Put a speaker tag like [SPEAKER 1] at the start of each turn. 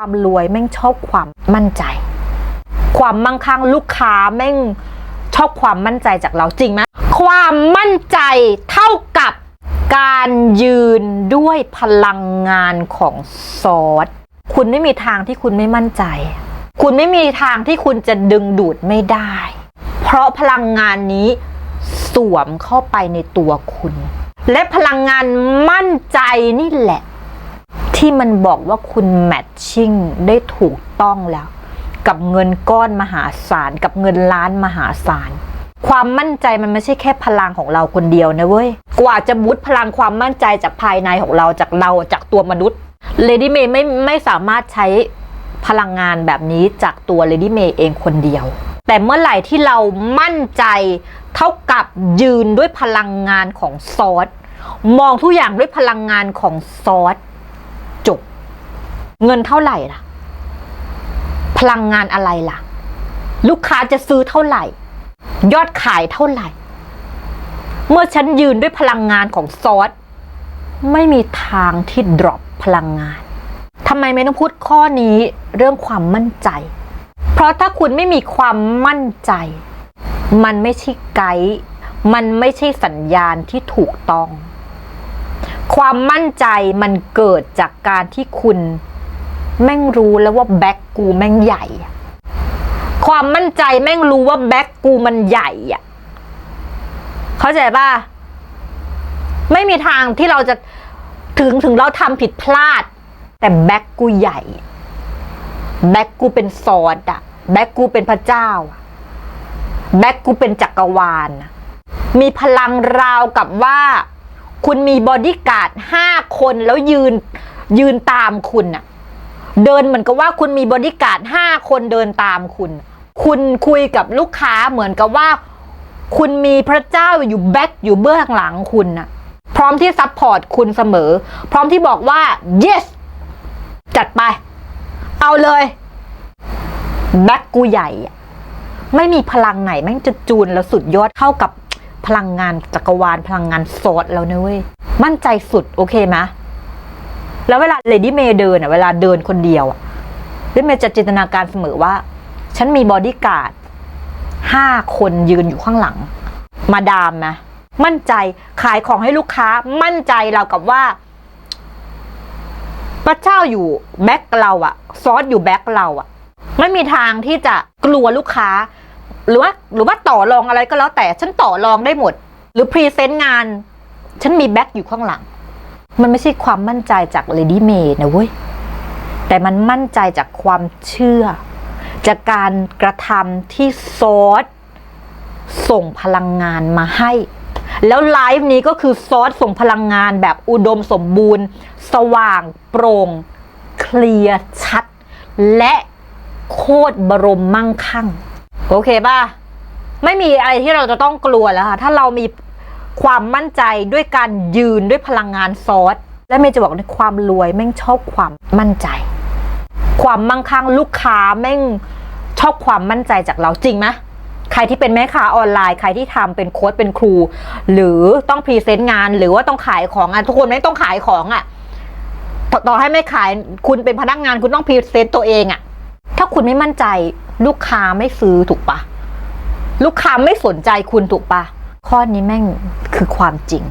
[SPEAKER 1] ความรวยแม่งชอบความมั่นใจ ความมั่งคั่งลูกค้าแม่งชอบความมั่นใจจากเราจริงไหมความมั่นใจเท่ากับการยืนด้วยพลังงานของซอสคุณไม่มีทางที่คุณไม่มั่นใจ คุณไม่มีทางที่คุณจะดึงดูดไม่ได้ เพราะพลังงานนี้สวมเข้าไปในตัวคุณ และพลังงานมั่นใจนี่แหละ ที่มันบอกว่าคุณแมทชิ่งได้ถูกต้องแล้ว กับเงินก้อนมหาศาล กับเงินล้านมหาศาล ความมั่นใจมันไม่ใช่แค่พลังของเราคนเดียวนะเว้ย กว่าจะมุดพลังความมั่นใจจากภายในของเราจากเราจากตัวมนุษย์เลดี้เมย์ไม่ไม่สามารถใช้พลังงานแบบนี้จากตัวเลดี้เมย์เองคนเดียว แต่เมื่อไหร่ที่เรามั่นใจเท่ากับยืนด้วยพลังงานของซอสมองทุกอย่างด้วยพลังงานของซอส เงินเท่าไหร่ล่ะ พลังงานอะไรล่ะ ลูกค้าจะซื้อเท่าไหร่ ยอดขายเท่าไหร่ เมื่อฉันยืนด้วยพลังงานของซอสไม่มีทางที่ดรอปพลังงานทำไมไม่ต้องพูดข้อนี้เรื่องความมั่นใจ เพราะถ้าคุณไม่มีความมั่นใจ มันไม่ใช่ไกด์มันไม่ใช่สัญญาณที่ถูกต้อง ความมั่นใจมันเกิดจากการที่คุณ แม่งรู้แล้วว่าแบ็กกูแม่งใหญ่ ความมั่นใจแม่งรู้ว่าแบ็กกูมันใหญ่อะเข้าใจป่ะ ไม่มีทางที่เราจะถึงถึงเราทำผิดพลาด แต่แบ็กกูใหญ่ แบ็กกูเป็นซอสอะแบ็กกูเป็นพระเจ้า แบ็กกูเป็นจักรวาล มีพลังราวกับว่า คุณมีบอดี้การ์ดห้าคนแล้วยืนยืนตามคุณอะ เดินเหมือนกับว่าคุณมีบอดี้การ์ดห้าคนเดินตามคุณ คุณคุยกับลูกค้าเหมือนกับว่า คุณมีพระเจ้าอยู่แบ็คอยู่เบื้องหลังคุณน่ะพร้อมที่ซัพพอร์ตคุณเสมอ พร้อมที่บอกว่า yes จัดไป เอาเลยแบ็คกูใหญ่ ไม่มีพลังไหนแม่งจะจูนแล้วสุดยอดเท่ากับพลังงานจักรวาลพลังงานโซดแล้วนะเว้ย มั่นใจสุดโอเคไหม แล้วเวลาเลดี้เมย์เดินอะเวลาเดินคนเดียวอะเลดี้เมย์จะจินตนาการเสมอว่า ฉันมีบอดี้การ์ดห้าคนยืนอยู่ข้างหลัง มาดามนะ มั่นใจขายของให้ลูกค้า มั่นใจเรากับว่าพระเจ้าอยู่แบ็คเราอะซอสอยู่แบ็คเราอะไม่มีทางที่จะกลัวลูกค้า หรือว่าหรือว่าต่อรองอะไรก็แล้วแต่ฉันต่อรองได้หมด หรือพรีเซนต์งาน ฉันมีแบ็คอยู่ข้างหลัง มันไม่ใช่ความมั่นใจจากเลดี้เมย์นะเว้ย แต่มันมั่นใจจากความเชื่อ จากการกระทำที่ซอสส่งพลังงานมาให้ แล้วไลฟ์นี้ก็คือซอสส่งพลังงานแบบอุดมสมบูรณ์ สว่างโปร่ง เคลียร์ชัด และโคตรบรมมั่งคั่ง โอเคป่ะ ไม่มีอะไรที่เราจะต้องกลัวแล้วค่ะ ถ้าเรามี ความมั่นใจด้วยการยืนด้วยพลังงานซอสและเมย์จะบอกในความรวยแม่งชอบความมั่นใจ ความมั่งคั่งลูกค้าแม่งชอบความมั่นใจจากเราจริงไหมใครที่เป็นแม่ค้าออนไลน์ใครที่ทำเป็นโค้ชเป็นครู หรือต้องพรีเซนต์งาน หรือว่าต้องขายของอะทุกคนไม่ต้องขายของอะต่อต่อให้ไม่ขายคุณเป็นพนักงานคุณต้องพรีเซนต์ตัวเองอะ ถ้าคุณไม่มั่นใจลูกค้าไม่ซื้อถูกปะลูกค้าไม่สนใจคุณถูกปะข้อนี้แม่ง คือความจริง